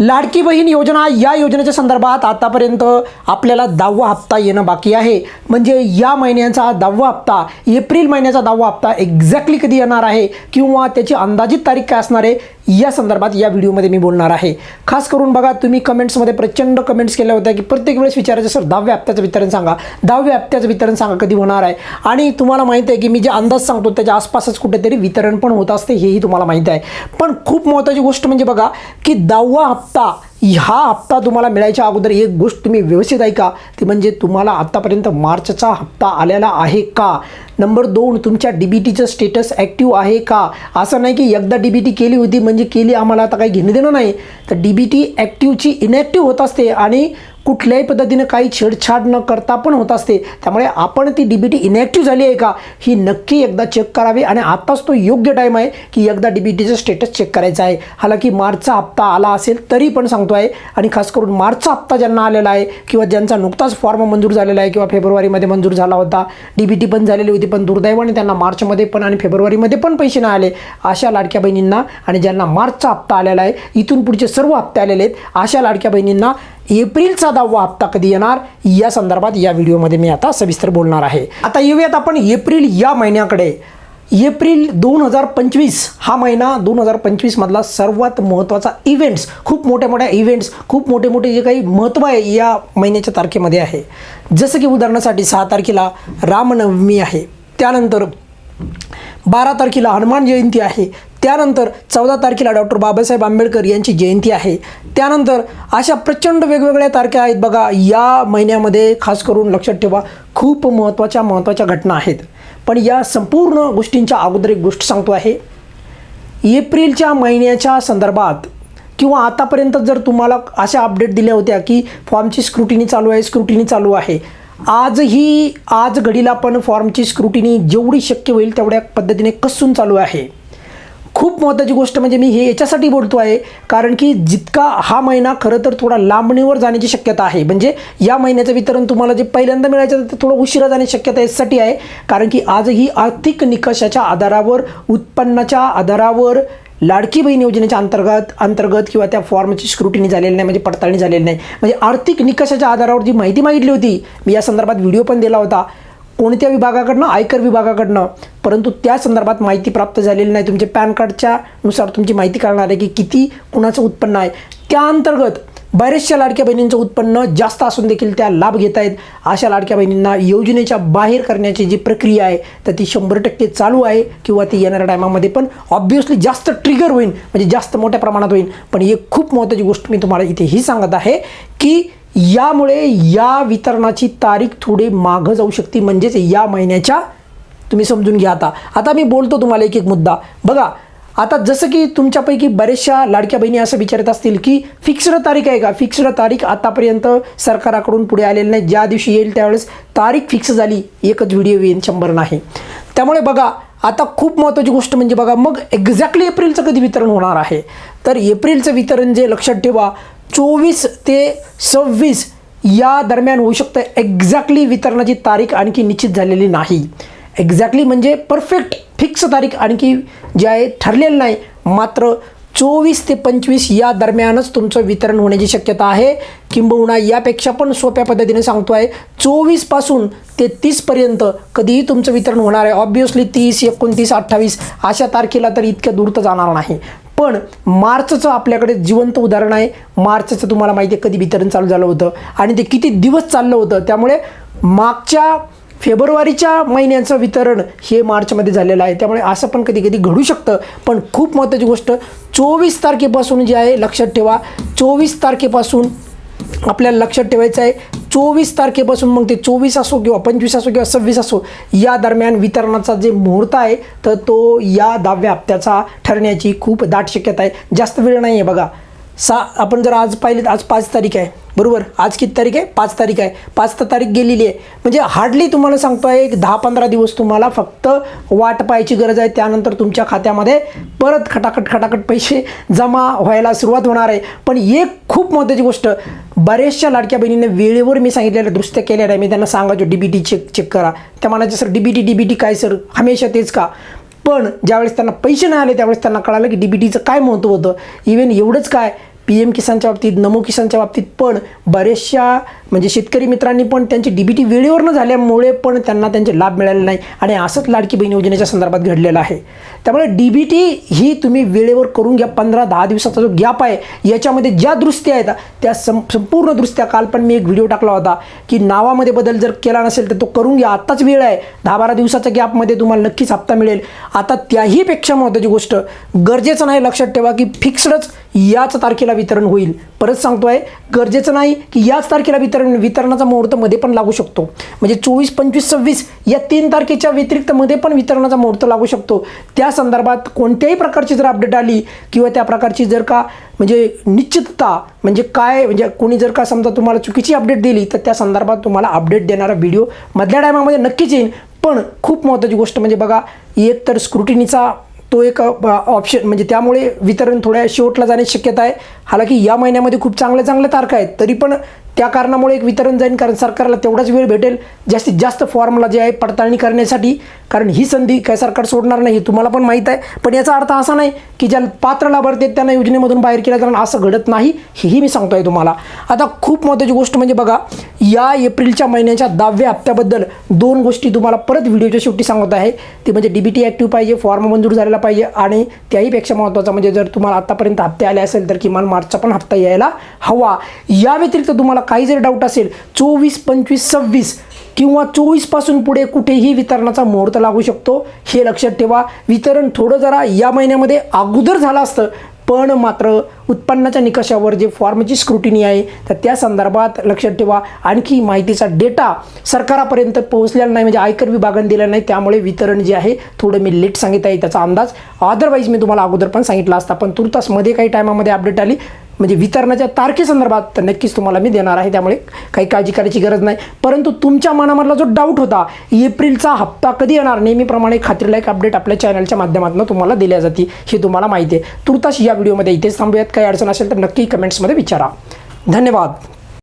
लाडकी बहीण योजना या योजनेच्या संदर्भात आतापर्यंत आपल्याला दहावा हप्ता येणं बाकी आहे. म्हणजे या महिन्याचा दहावा हप्ता एप्रिल महिन्याचा दहावा हप्ता एक्झॅक्टली कधी येणार आहे किंवा त्याची अंदाजित तारीख काय असणार आहे या संदर्भात या व्हिडिओमध्ये मी बोलणार आहे. खास करून बघा तुम्ही कमेंट्समध्ये प्रचंड कमेंट्स केल्या होत्या की प्रत्येक वेळेस विचारायचं सर दहाव्या हप्त्याचं वितरण सांगा. दहाव्या हप्त्याचं वितरण सांगा कधी होणार आहे? आणि तुम्हाला माहिती आहे की मी जे अंदाज सांगतो त्याच्या आसपासच कुठेतरी वितरण पण होत असते हेही तुम्हाला माहिती आहे. पण खूप महत्त्वाची गोष्ट म्हणजे बघा की दहावा हप्ता 爸。हा हप्ता तुम्हाला मिळायच्या अगोदर एक गोष्ट तुम्ही व्यवस्थित ऐका. ती म्हणजे तुम्हाला आत्तापर्यंत मार्चचा हप्ता आलेला आहे का? नंबर दोन तुमच्या डी बी टीचं स्टेटस ॲक्टिव्ह आहे का? असं नाही की एकदा डी बी टी केली होती म्हणजे केली आम्हाला आता काही घेणं देणं नाही. तर डी बी टी ॲक्टिव्हची इनॅक्टिव्ह होत असते आणि कुठल्याही पद्धतीनं काही छेडछाड न करता पण होत असते. त्यामुळे आपण ती डी बी टी इनॅक्टिव्ह झाली आहे का? ही नक्की एकदा चेक करावी आणि आत्ताच तो योग्य टाईम आहे की एकदा डी बी टीचं स्टेटस चेक करायचं आहे. हालाकी मार्चचा हप्ता आला असेल तरी पण सांगतो आहे. आणि खास करून मार्चचा हप्ता ज्यांना आलेला आहे किंवा ज्यांचा नुकताच फॉर्म मंजूर झालेला आहे किंवा फेब्रुवारीमध्ये मंजूर झाला होता डी बी टी पण झालेली होती पण दुर्दैवाने त्यांना मार्चमध्ये पण आणि फेब्रुवारीमध्ये पण पैसे नाही आले अशा लाडक्या बहिणींना आणि ज्यांना मार्चचा हप्ता आलेला आहे इथून पुढचे सर्व हप्ते आलेले आहेत अशा लाडक्या बहिणींना एप्रिलचा दहावा हप्ता कधी येणार? या संदर्भात या व्हिडिओमध्ये मी आता सविस्तर बोलणार आहे. आता येऊयात आपण एप्रिल या महिन्याकडे. एप्रिल दोन हजार पंचवीस हा महिना दोन हजार पंचवीसमधला सर्वात महत्त्वाचा इव्हेंट्स खूप मोठ्या मोठ्या इव्हेंट्स खूप मोठे मोठे जे काही महत्त्व आहे या महिन्याच्या तारखेमध्ये आहे. जसं की उदाहरणासाठी सहा तारखेला रामनवमी आहे. त्यानंतर बारा तारखेला हनुमान जयंती आहे. त्यानंतर चौदा तारखेला डॉक्टर बाबासाहेब आंबेडकर यांची जयंती आहे. त्यानंतर अशा प्रचंड वेगवेगळ्या तारख्या आहेत बघा. या महिन्यामध्ये खास करून लक्षात ठेवा खूप महत्त्वाच्या महत्त्वाच्या घटना आहेत. पण या संपूर्ण गोष्टींच्या अगोदर एक गोष्ट सांगतो आहे. एप्रिलच्या महिन्याच्या संदर्भात किंवा आतापर्यंत जर तुम्हाला अशा अपडेट दिल्या होत्या की फॉर्मची स्क्रुटिनी चालू आहे स्क्रुटिनी चालू आहे. आजही आज घडीला पण फॉर्मची स्क्रुटिनी जेवढी शक्य होईल तेवढ्या पद्धतीने कसून चालू आहे. खूप महत्त्वाची गोष्ट म्हणजे मी हे याच्यासाठी बोलतो आहे कारण की जितका हा महिना खरं तर थोडा लांबणीवर जाण्याची शक्यता आहे. म्हणजे या महिन्याचं वितरण तुम्हाला जे पहिल्यांदा मिळायचं ते थोडं उशिरा जाण्याची शक्यता यासाठी आहे कारण की आजही आर्थिक निकषाच्या आधारावर उत्पन्नाच्या आधारावर लाडकी बहीण योजनेच्या अंतर्गत अंतर्गत किंवा त्या फॉर्मची स्क्रुटिनी झालेली नाही म्हणजे पडताळणी झालेली नाही. म्हणजे आर्थिक निकषाच्या आधारावर जी माहिती मागितली होती मी या संदर्भात व्हिडिओ पण दिला होता. कोणत्या विभागाकडनं आयकर विभागाकडनं परंतु त्या संदर्भात माहिती प्राप्त झालेली नाही. तुमच्या पॅन कार्डच्या नुसार तुमची माहिती कळणार आहे की किती कुणाचं उत्पन्न आहे. त्या अंतर्गत बऱ्याचशा लाडक्या बहिणींचं उत्पन्न जास्त असून देखील त्या लाभ घेत आहेत. अशा लाडक्या बहिणींना योजनेच्या बाहेर करण्याची जी प्रक्रिया आहे तर ती शंभर टक्के चालू आहे किंवा ती येणाऱ्या टायमामध्ये. पण ऑब्व्हियसली जास्त ट्रिगर होईल म्हणजे जास्त मोठ्या प्रमाणात होईल. पण एक खूप महत्त्वाची गोष्ट मी तुम्हाला इथे ही सांगत आहे की यामुळे या वितरणाची तारीख थोडी मागं जाऊ शकते. म्हणजेच या महिन्याच्या तुम्ही समजून घ्या आता. आता मी बोलतो तुम्हाला एक एक मुद्दा. बघा आता जसं की तुमच्यापैकी बऱ्याचशा लाडक्या बहिणी असं विचारत असतील की फिक्स्ड तारीख आहे का? फिक्स्ड तारीख आतापर्यंत सरकाराकडून पुढे आलेली नाही. ज्या दिवशी येईल त्यावेळेस तारीख फिक्स झाली. एकच व्हिडिओ येईन शंभर नाही. त्यामुळे बघा आता खूप महत्त्वाची गोष्ट म्हणजे बघा मग एक्झॅक्टली एप्रिलचं कधी वितरण होणार आहे? तर एप्रिलचं वितरण जे लक्षात ठेवा चोवीस ते सव्वीस या दरम्यान होऊ शकतं एक्झॅक्टली वितरणाची तारीख आणखी निश्चित झालेली नाही. एक्झॅक्टली म्हणजे परफेक्ट फिक्स तारीख आणखी जी आहे ठरलेलं नाही. मात्र चोवीस ते पंचवीस या दरम्यानच तुमचं वितरण होण्याची शक्यता आहे. किंबहुना यापेक्षा पण सोप्या पद्धतीने सांगतो आहे चोवीसपासून ते तीसपर्यंत कधीही तुमचं वितरण होणार आहे. ऑब्वियसली तीस एकोणतीस अठ्ठावीस अशा तारखेला तर इतक्या दूर तर जाणार नाही. पण मार्चचं आपल्याकडे जिवंत उदाहरण आहे. मार्चचं तुम्हाला माहिती आहे कधी वितरण चालू झालं होतं आणि ते किती दिवस चाललं होतं. त्यामुळे मागच्या फेब्रुवारीच्या महिन्याचं वितरण हे मार्चमध्ये झालेलं आहे. त्यामुळे असं पण कधी कधी घडू शकतं. पण खूप महत्त्वाची गोष्ट चोवीस तारखेपासून जे आहे लक्षात ठेवा चोवीस तारखेपासून आपल्याला लक्षात ठेवायचं आहे चोवीस तारखेपासून मग ते चोवीस असो किंवा पंचवीस असो किंवा सव्वीस असो या दरम्यान वितरणाचा जे मुहूर्त आहे तर तो या दहाव्या हप्त्याचा ठरण्याची खूप दाट शक्यता आहे. जास्त वेळ नाही आहे बघा. सा आपण जर आज पाहिले तर आज पाच तारीख आहे. बरोबर? आज किती तारीख आहे? पाच तारीख आहे. पाच तर तारीख गेलेली आहे. म्हणजे हार्डली तुम्हाला सांगतो आहे एक दहा पंधरा दिवस तुम्हाला फक्त वाट पाहायची गरज आहे. त्यानंतर तुमच्या खात्यामध्ये परत खटाखट खटाखट पैसे जमा व्हायला सुरुवात होणार आहे. पण एक खूप महत्त्वाची गोष्ट बऱ्याचशा लाडक्या बहिणीने वेळेवर मी सांगितलेलं दुरुस्त्या केलेलं आहे. मी त्यांना सांगायचो D B T check check करा. त्या म्हणायचे sir D B T D B T काय सर हमेशा तेच का? पण ज्यावेळेस त्यांना पैसे नाही आले त्यावेळेस त्यांना कळालं की डी बी टीचं काय महत्त्व होतं? इव्हन एवढंच काय? पी एम किसानच्या बाबतीत नमो किसानच्या बाबतीत पण बरेचशा म्हणजे शेतकरी मित्रांनी पण त्यांची डी बी टी वेळेवर न झाल्यामुळे पण त्यांना त्यांचे लाभ मिळाले नाही आणि असंच लाडकी बहीण योजनेच्या संदर्भात घडलेलं आहे. त्यामुळे डी बी टी ही तुम्ही वेळेवर करून घ्या पंधरा दहा दिवसाचा जो गॅप आहे याच्यामध्ये ज्या दृष्ट्या आहेत त्या सं संपूर्ण दृष्ट्या काल पण मी एक व्हिडिओ टाकला होता की नावामध्ये बदल जर केला नसेल तर तो करून घ्या आत्ताच वेळ आहे. दहा बारा दिवसाच्या गॅपमध्ये तुम्हाला नक्कीच हप्ता मिळेल. आता त्याहीपेक्षा महत्त्वाची गोष्ट गरजेचं नाही लक्षात ठेवा की फिक्स्डच याच तारखेला वितरण होईल. परत सांगतो आहे गरजेचं नाही की याच तारखेला वितरण वितरणाचा मुहूर्त मध्ये पण लागू शकतो. म्हणजे चोवीस पंचवीस सव्वीस या तीन तारखेच्या व्यतिरिक्त मध्ये पण वितरणाचा मुहूर्त लागू शकतो. त्या संदर्भात कोणत्याही प्रकारची जर अपडेट आली किंवा त्या प्रकारची जर का म्हणजे निश्चितता म्हणजे काय म्हणजे कोणी जर का समजा तुम्हाला चुकीची अपडेट दिली तर त्या संदर्भात तुम्हाला अपडेट देणारा व्हिडिओ मधल्या टायमामध्ये नक्कीच येईल. पण खूप महत्त्वाची गोष्ट म्हणजे बघा एक तर स्क्रुटिनीचा तो एक ऑप्शन म्हणजे त्यामुळे वितरण थोड्या शेवटला जाण्याची शक्यता आहे. हालाकी या महिन्यामध्ये खूप चांगल्या चांगल्या तारखा आहेत. तरी पण त्या कारणामुळे एक वितरण जाईल कारण सरकारला तेवढाच वेळ भेटेल. जास्तीत जास्त फॉर्मला जे आहे पडताळणी करण्यासाठी कारण ही संधी काय सरकार सोडणार नाही हे तुम्हाला पण माहीत आहे. पण याचा अर्थ असा नाही की ज्या पात्र लाभार्थी आहेत त्यांना योजनेमधून बाहेर केलं कारण असं घडत नाही. हेही मी सांगतो आहे तुम्हाला. आता खूप महत्त्वाची गोष्ट म्हणजे बघा या एप्रिलच्या महिन्याच्या दहाव्या हप्त्याबद्दल दोन गोष्टी तुम्हाला परत व्हिडिओच्या शेवटी सांगत आहे. ती म्हणजे डी बी टी ॲक्टिव्ह पाहिजे फॉर्म मंजूर झालेला पाहिजे आणि त्याहीपेक्षा महत्त्वाचा म्हणजे जर तुम्हाला आत्तापर्यंत हप्ते आले असेल तर किमान मार्चचा पण हप्ता यायला हवा. या व्यतिरिक्त तुम्हाला काही जर डाऊट असेल चोवीस पंचवीस सव्वीस किंवा चोवीसपासून पुढे कुठेही वितरणाचा मुहूर्त लागू शकतो. हे लक्षात ठेवा. वितरण थोडं जरा या महिन्यामध्ये अगोदर झालं असतं पण मात्र उत्पन्नाच्या निकषावर जे फॉर्मची स्क्रुटिनी आहे तर त्या संदर्भात लक्षात ठेवा. आणखी माहितीचा डेटा सरकारापर्यंत पोहोचलेला नाही म्हणजे आयकर विभागाने दिला नाही त्यामुळे वितरण जे आहे थोडं मी लेट सांगित आहे त्याचा अंदाज. अदरवाईज मी तुम्हाला अगोदर पण सांगितला असता पण तुर्तासमध्ये काही टायमामध्ये अपडेट आली. म्हणजे वितरणाच्या तारखेसंदर्भात तर नक्कीच तुम्हाला मी देणार आहे. त्यामुळे काही काळजी करायची गरज नाही. परंतु तुमच्या मनामधला जो डाऊट होता एप्रिलचा हप्ता कधी येणार? नेहमीप्रमाणे खात्रीलायक अपडेट आपल्या चॅनलच्या माध्यमातून तुम्हाला दिल्या जाते हे तुम्हाला माहिती आहे. तुर्तास या व्हिडिओमध्ये इथेच थांबूयात. काही अडचण असेल तर नक्की कमेंट्समध्ये विचारा. धन्यवाद.